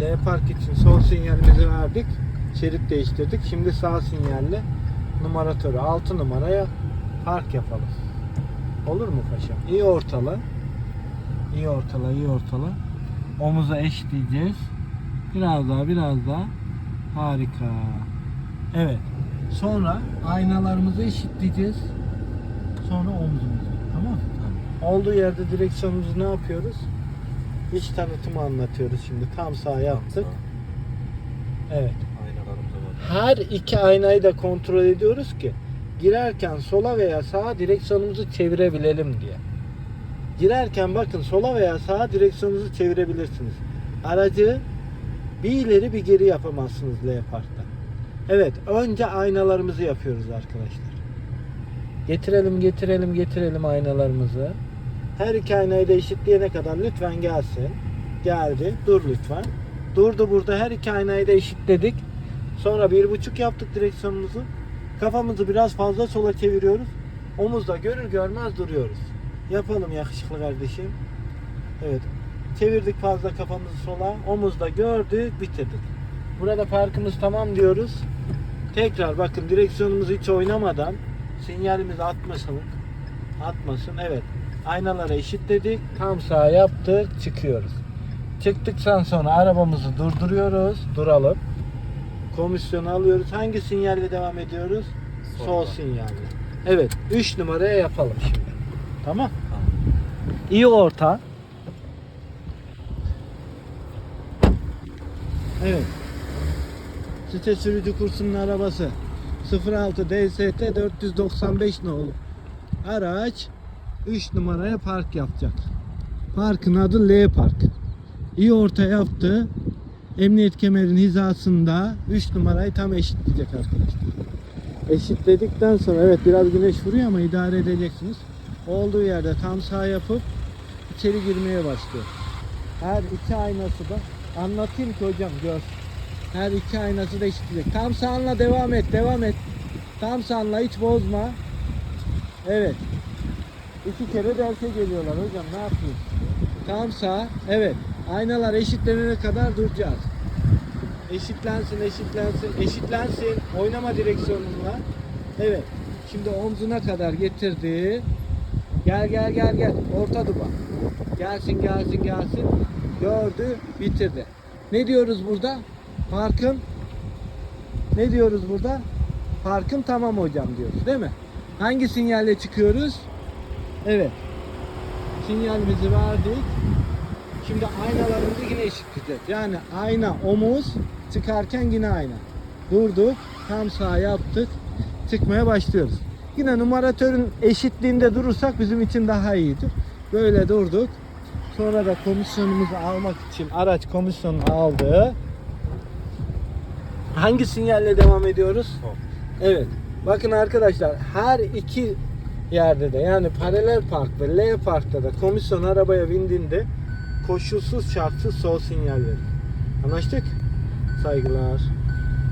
L park için sol sinyalimizi verdik. Şerit değiştirdik. Şimdi sağ sinyalle numaratörü 6 numaraya park yapalım. Olur mu paşam? İyi ortala. İyi ortala, iyi ortala. Omuza eşleyeceğiz. Biraz daha, biraz daha. Harika. Evet. Sonra aynalarımızı eşitleyeceğiz. Sonra omzumuzu. Tamam mı? Olduğu yerde direksiyonumuzu ne yapıyoruz? İç tanıtımı anlatıyoruz şimdi. Tam sağ yaptık. Evet. Her iki aynayı da kontrol ediyoruz ki girerken sola veya sağa direksiyonumuzu çevirebilelim diye. Girerken bakın sola veya sağa direksiyonunuzu çevirebilirsiniz. Aracı bir ileri bir geri yapamazsınız L Park'ta. Evet, önce aynalarımızı yapıyoruz arkadaşlar. Getirelim, getirelim, getirelim aynalarımızı. Her iki aynayı da eşitleyene kadar lütfen gelsin. Geldi. Dur lütfen. Durdu burada. Her iki aynayı da eşitledik. Sonra bir buçuk yaptık direksiyonumuzu. Kafamızı biraz fazla sola çeviriyoruz. Omuzda görür görmez duruyoruz. Yapalım yakışıklı kardeşim. Evet. Çevirdik fazla kafamızı sola. Omuzda gördük, bitirdik. Burada parkımız tamam diyoruz. Tekrar bakın direksiyonumuzu hiç oynamadan sinyalimiz atmasın. Atmasın. Evet. Aynaları eşitledik. Tam sağ yaptık. Çıkıyoruz. Çıktıktan sonra arabamızı durduruyoruz. Duralım. Komisyonu alıyoruz. Hangi sinyalle devam ediyoruz? Sol, Sol. sinyalle. Evet. 3 numaraya yapalım şimdi. Tamam. İyi orta. Evet. Site sürücü kursunun arabası 06 DST 495 nolu. Araç 3 numaraya park yapacak. Parkın adı L Park. İyi orta yaptı. Emniyet kemerin hizasında 3 numarayı tam eşitleyecek arkadaşlar. Eşitledikten sonra evet biraz güneş vuruyor ama idare edeceksiniz. Olduğu yerde tam sağ yapıp içeri girmeye başlıyor. Her iki aynası da anlatayım ki hocam gör. Her iki aynası da eşitleyecek. Tam sağınla devam et, devam et. Tam sağınla hiç bozma. Evet. İki kere derse geliyorlar hocam ne yapayım? Tam sağ. Evet. Aynalar eşitlenene kadar duracağız. Eşitlensin, eşitlensin, eşitlensin. Oynama direksiyonunla. Evet. Şimdi omzuna kadar getirdi. Gel gel gel gel. Orta duba. Gelsin gelsin gelsin. Gördü, bitirdi. Ne diyoruz burada? Parkın ne diyoruz burada? Parkın tamam hocam diyoruz değil mi? Hangi sinyalle çıkıyoruz? Evet. Sinyalimizi verdik. Şimdi aynalarımızı yine eşitleyeceğiz. Yani ayna omuz çıkarken yine ayna. Durduk. Tam sağ yaptık. Çıkmaya başlıyoruz. Yine numaratörün eşitliğinde durursak bizim için daha iyidir. Böyle durduk. Sonra da komisyonumuzu almak için araç komisyonu aldı. Hangi sinyalle devam ediyoruz? Evet. Bakın arkadaşlar her iki yerde de yani paralel park ve L parkta da komisyon arabaya bindiğinde koşulsuz şartsız sol sinyal verir. Anlaştık? Saygılar.